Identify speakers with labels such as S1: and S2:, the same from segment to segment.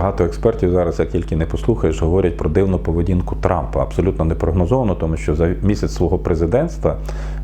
S1: Багато експертів зараз, як тільки не послухаєш, говорять про дивну поведінку Трампа. Абсолютно не прогнозовано, тому що за місяць свого президентства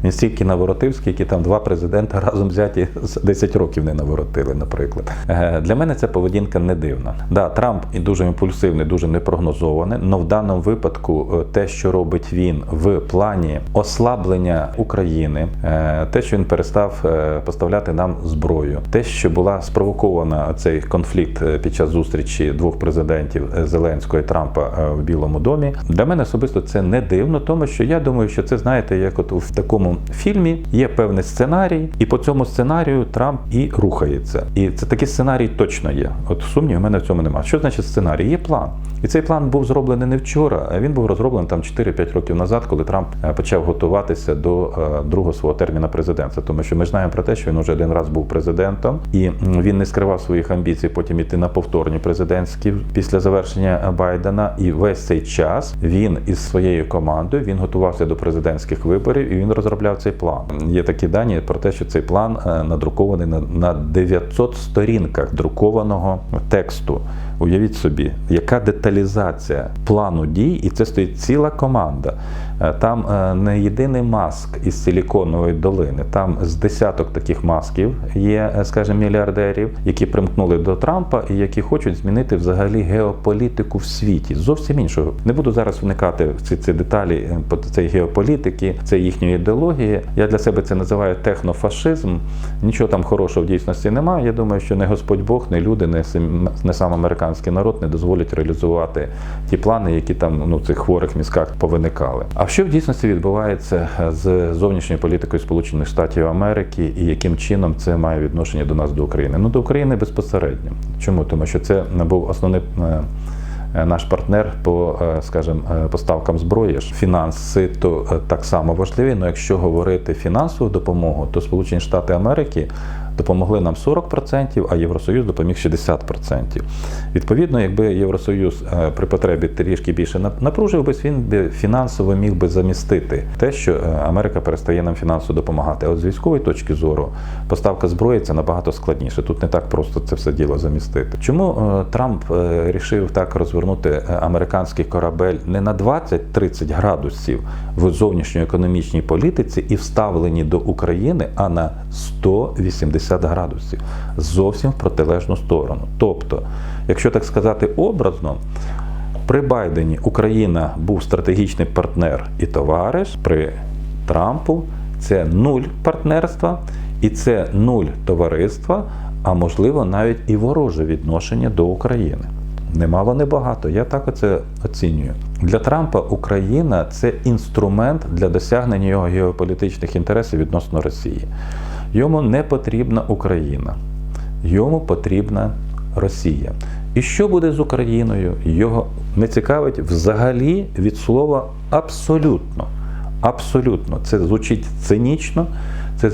S1: він стільки наворотив, скільки там два президента разом взяті за 10 років не наворотили, наприклад. Е, Для мене ця поведінка не дивна. Да, Трамп і дуже імпульсивний, дуже непрогнозований. але в даному випадку е, те, що робить він в плані ослаблення України, е, те, що він перестав поставляти нам зброю, те, що була спровокована цей конфлікт під час зустрічі двох президентів е, Зеленського і Трампа е, в Білому домі, для мене особисто це не дивно, тому що я думаю, що це знаєте, як от в такому фільмі є певний сценарій, і по цьому сценарію Трамп і рухається. І це такий сценарій точно є. От сумнів у мене в цьому немає. Що значить сценарій? Є план. І цей план був зроблений не вчора, він був розроблений там 4-5 років назад, коли Трамп е, почав готуватися до е, другого свого терміна президентства. Тому що ми знаємо про те, що він уже один раз був президентом, і він не скривав своїх амбіцій потім іти на повторні президентські після завершення Байдена. І весь цей час він із своєю командою він готувався до президентських виборів і він розробляв цей план. Є такі дані про те, що цей план е, надрукований на, на 900 сторінках друкованого тексту. Уявіть собі, яка деталізація плану дій, і це стоїть ціла команда. Е, Там е, не єдиний маск із силіконової долини. Там з десяток таких масків є, е, скажімо, мільярдерів, які примкнули до Трампа і які хочуть змінити взагалі геополітику в світі. Зовсім іншого. Не буду зараз вникати в ці, ці деталі по цієї геополітики, це їхньої ідеології. Я для себе це називаю технофашизм. Нічого там хорошого в дійсності немає. Я думаю, що не Господь Бог, не люди, не, сам- не сам американський народ не дозволять реалізувати ті плани, які там ну, цих хворих мізках повиникали. Що в дійсності відбувається з зовнішньою політикою Сполучених Штатів Америки і яким чином це має відношення до нас до України? Ну до України безпосередньо. Чому? Тому що це був основний. е, е, Наш партнер по, е, скажімо, е, поставкам зброї фінанси то е, так само важливі. але якщо говорити фінансову допомогу, то Сполучені Штати Америки допомогли нам 40%, а Євросоюз допоміг 60%. Відповідно, якби Євросоюз е, при потребі трішки більше нап- напружив би, він би фінансово міг би замістити те, що е, Америка перестає нам фінансово допомагати. А от з військової точки зору поставка зброї це набагато складніше. Тут не так просто це все діло замістити. Чому е, Трамп рішив так розвернути американський корабель не на 20-30 градусів в зовнішньоекономічній політиці і вставлені до України, а на 180 градусів зовсім в протилежну сторону. Тобто, якщо так сказати образно, при Байдені Україна був стратегічний партнер і товариш. При Трампу це нуль партнерства і це нуль товариства, а можливо навіть і вороже відношення до України. Немало небагато, я так оце оцінюю. Для Трампа Україна це інструмент для досягнення його геополітичних інтересів відносно Росії. Йому не потрібна Україна, йому потрібна Росія. І що буде з Україною? Його не цікавить взагалі від слова абсолютно. Абсолютно. Це звучить цинічно, це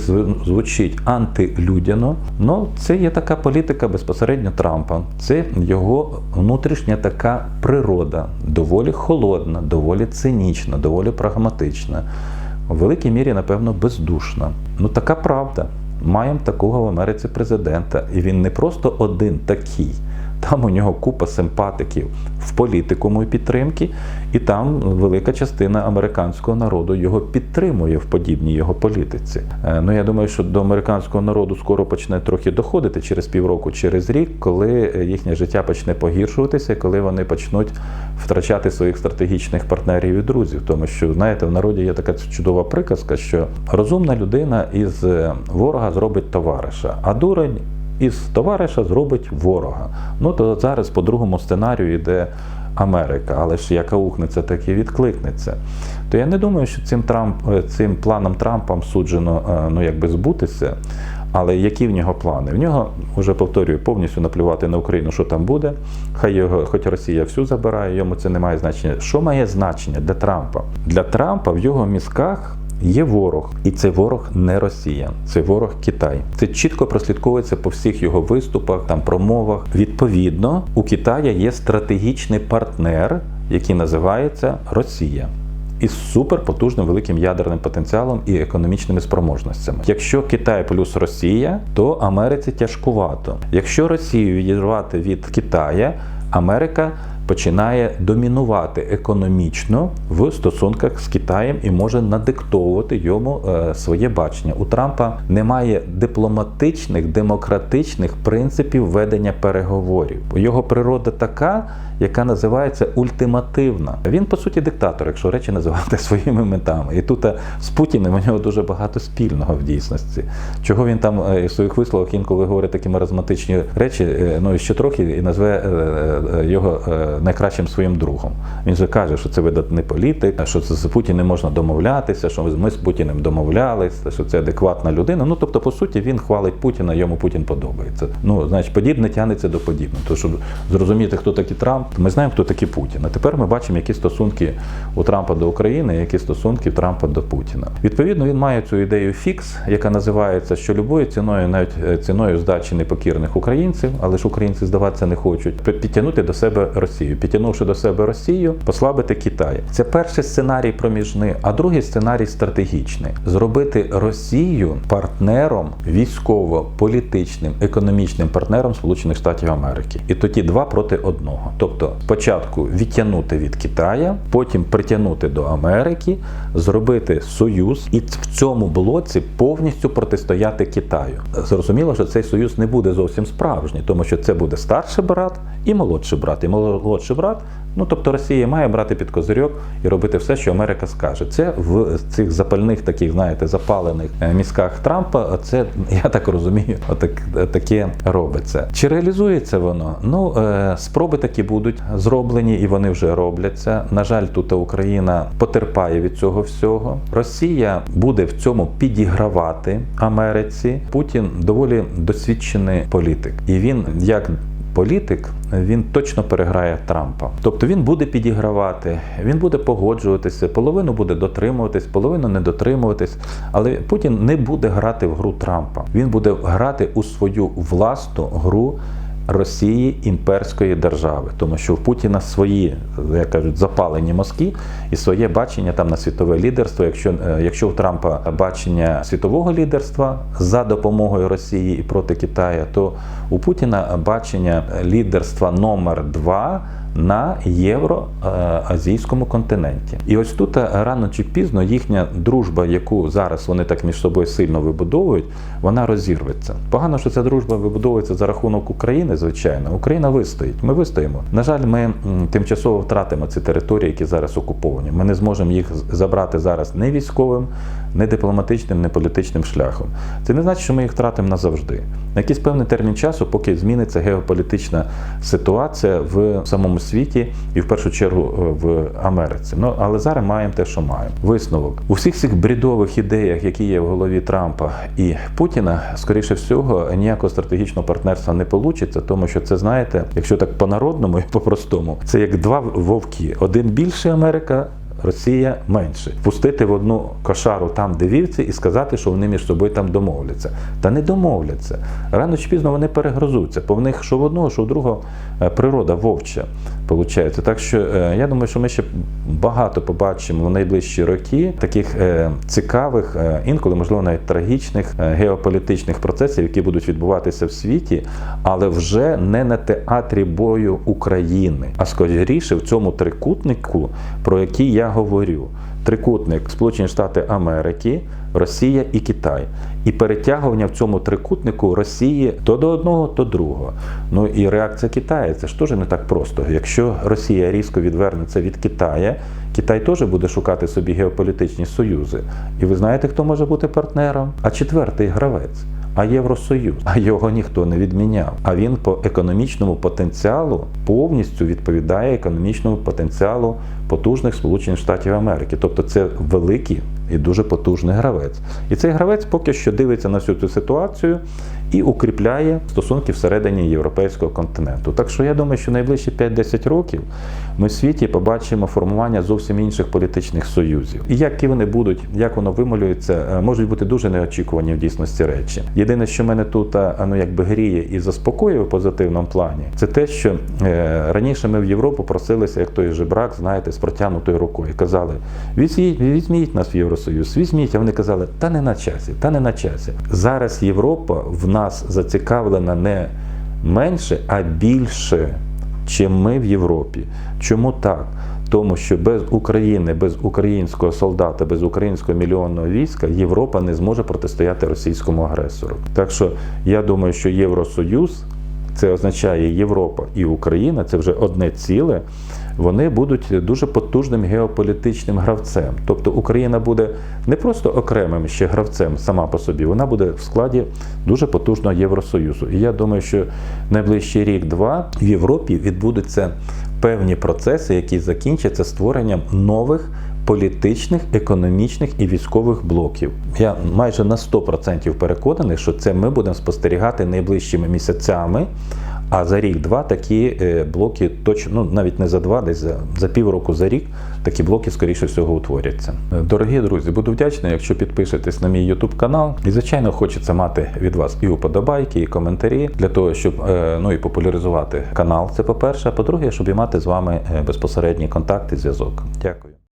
S1: звучить антилюдяно. Ну, це є така політика безпосередньо Трампа. Це його внутрішня така природа, доволі холодна, доволі цинічна, доволі прагматична. У великій мірі, напевно, бездушна. Ну, така правда. Маємо такого в Америці президента. І він не просто один такий. Там у нього купа симпатиків в політикуму і підтримки, і там велика частина американського народу його підтримує в подібній його політиці. Е, Ну я думаю, що до американського народу скоро почне трохи доходити через півроку, через рік, коли е, їхнє життя почне погіршуватися, коли вони почнуть втрачати своїх стратегічних партнерів і друзів. Тому що знаєте, в народі є така чудова приказка, що розумна людина із е, ворога зробить товариша, а дурень із товариша зробить ворога. Ну то зараз по другому сценарію йде Америка, але ж як аукнеться, так і відкликнеться. То я не думаю, що цим Трамп е, цим планом Трампам суджено е, ну якби збутися. Але які в нього плани? В нього вже повторюю, повністю наплювати на Україну, що там буде. Хай його, хоч Росія всю забирає, йому це не має значення. Що має значення для Трампа? Для Трампа в його мізках Є ворог, і цей ворог не Росія, це ворог Китай. Це чітко прослідковується по всіх його виступах, там промовах. Відповідно, у Китая є стратегічний партнер, який називається Росія. Із суперпотужним великим ядерним потенціалом і економічними спроможностями. Якщо Китай плюс Росія, то Америці тяжкувато. Якщо Росію відірвати від Китая, Америка починає домінувати економічно в стосунках з Китаєм і може надиктовувати йому е, своє бачення. У Трампа немає дипломатичних, демократичних принципів ведення переговорів. Його природа така, яка називається ультимативна. Він по суті диктатор, якщо речі називати своїми метами. І тут е, з Путіним у нього дуже багато спільного в дійсності. Чого він там е, в своїх висловах інколи говорить такі маразматичні речі, ну і ще трохи і назве його найкращим своїм другом. Він же каже, що це видатний політик, що це з Путіним можна домовлятися, що ми з Путіним домовлялися, що це адекватна людина. Ну тобто, по суті, він хвалить Путіна, йому Путін подобається. Ну, значить, подібне тягнеться до подібного. То, щоб зрозуміти, хто такий Трамп, ми знаємо, хто такий Путін. А тепер ми бачимо, які стосунки у Трампа до України, які стосунки Трампа до Путіна. Відповідно, він має цю ідею фікс, яка називається, що любою ціною, навіть е, ціною здачі непокірних українців, але ж українці здаватися не хочуть, пі- підтягнути до себе Росію. Підтягнувши до себе Росію, послабити Китай. Це перший сценарій проміжний, а другий сценарій стратегічний зробити Росію партнером військово-політичним, економічним партнером Сполучених Штатів Америки. І тоді два проти одного. Тобто, спочатку відтягнути від Китая, потім притягнути до Америки, зробити союз і в цьому блоці повністю протистояти Китаю. Зрозуміло, що цей союз не буде зовсім справжній, тому що це буде старший брат і молодший брат. І молодший брат, ну тобто Росія має брати під козирьок і робити все, що Америка скаже. Це в цих запальних таких, знаєте, запалених е, мізках Трампа. Це я так розумію, отак таке робиться. Чи реалізується воно? Ну е, спроби такі будуть зроблені, і вони вже робляться. На жаль, тут Україна потерпає від цього всього. Росія буде в цьому підігравати Америці. Путін доволі досвідчений політик, і він як політик він точно переграє Трампа. Тобто він буде підігравати, він буде погоджуватися, половину буде дотримуватись, половину не дотримуватись. Але Путін не буде грати в гру Трампа. Він буде грати у свою власну гру. Росії імперської держави, тому що в Путіна свої, як кажуть, запалені мозки і своє бачення там на світове лідерство. Якщо е, якщо у Трампа бачення світового лідерства за допомогою Росії і проти Китаю, то у Путіна бачення лідерства номер два на євроазійському континенті. І ось тут е, рано чи пізно їхня дружба, яку зараз вони так між собою сильно вибудовують, вона розірветься. Погано, що ця дружба вибудовується за рахунок України, звичайно. Україна вистоїть. Ми вистоїмо. На жаль, ми тимчасово втратимо ці території, які зараз окуповані. Ми не зможемо їх забрати зараз не військовим, не дипломатичним, не політичним шляхом. Це не значить, що ми їх втратимо назавжди. На якийсь певний термін часу, поки зміниться геополітична ситуація в самому світі і в першу чергу е, в Америці. Ну але зараз маємо те, що маємо. Висновок у всіх цих брідових ідеях, які є в голові Трампа і Путіна, скоріше всього, ніякого стратегічного партнерства не вийде, тому що це знаєте, якщо так по-народному і по-простому, це як два вовки: один більше Америка. Росія менше пустити в одну кошару там, де вівці, і сказати, що вони між собою там домовляться. Та не домовляться. Рано чи пізно вони перегрозуться. Бо в них що в одного, що в другого е, природа вовча. Получається. Так що е, я думаю, що ми ще багато побачимо в найближчі роки таких е, цікавих, е, інколи, можливо, навіть трагічних геополітичних процесів, які будуть відбуватися в світі, але вже не на театрі бою України, а скоріше в цьому трикутнику, про який я говорю. Трикутник Сполучені Штати Америки, Росія і Китай. І перетягування в цьому трикутнику Росії то до одного, то другого. Ну і реакція Китаю це ж теж не так просто. Якщо Росія різко відвернеться від Китаю, Китай теж буде шукати собі геополітичні союзи. І ви знаєте, хто може бути партнером? А четвертий гравець. А Євросоюз, а його ніхто не відміняв. А він по економічному потенціалу повністю відповідає економічному потенціалу потужних Сполучених Штатів Америки. Тобто це великий і дуже потужний гравець. І цей гравець поки що дивиться на всю цю ситуацію і укріпляє стосунки всередині європейського континенту. Так що я думаю, що найближчі 5-10 років ми в світі побачимо формування зовсім інших політичних союзів. І які вони будуть, як воно вималюється, е, можуть бути дуже неочікувані в дійсності речі. Єдине, що мене тут е, ну, якби гріє і заспокоює в позитивному плані, це те, що е, раніше ми в Європу просилися, як той же брак, знаєте, з протягнутою рукою. Казали: візьміть, візьміть нас в Євросоюз, візьміть. А вони казали, та не на часі, та не на часі. Зараз Європа в нас зацікавлена не менше, а більше чим ми в Європі. Чому так? Тому що без України, без українського солдата, без українського мільйонного війська Європа не зможе протистояти російському агресору. Так що я думаю, що Євросоюз це означає Європа і Україна, це вже одне ціле. Вони будуть дуже потужним геополітичним гравцем. Тобто Україна буде не просто окремим ще гравцем сама по собі, вона буде в складі дуже потужного Євросоюзу. І я думаю, що найближчий рік-два в Європі відбудуться певні процеси, які закінчаться створенням нових політичних, економічних і військових блоків. Я майже на 100% переконаний, що це ми будемо спостерігати найближчими місяцями. А за рік-два такі е, блоки точно, ну навіть не за два, десь за, за півроку за рік такі блоки, скоріше всього, утворяться. Е, Дорогі друзі, буду вдячний, якщо підпишетесь на мій YouTube канал. І, звичайно, хочеться мати від вас і уподобайки, і коментарі для того, щоб е, ну і популяризувати канал. Це по-перше. А по-друге, щоб і мати з вами безпосередній контакт і зв'язок. Дякую.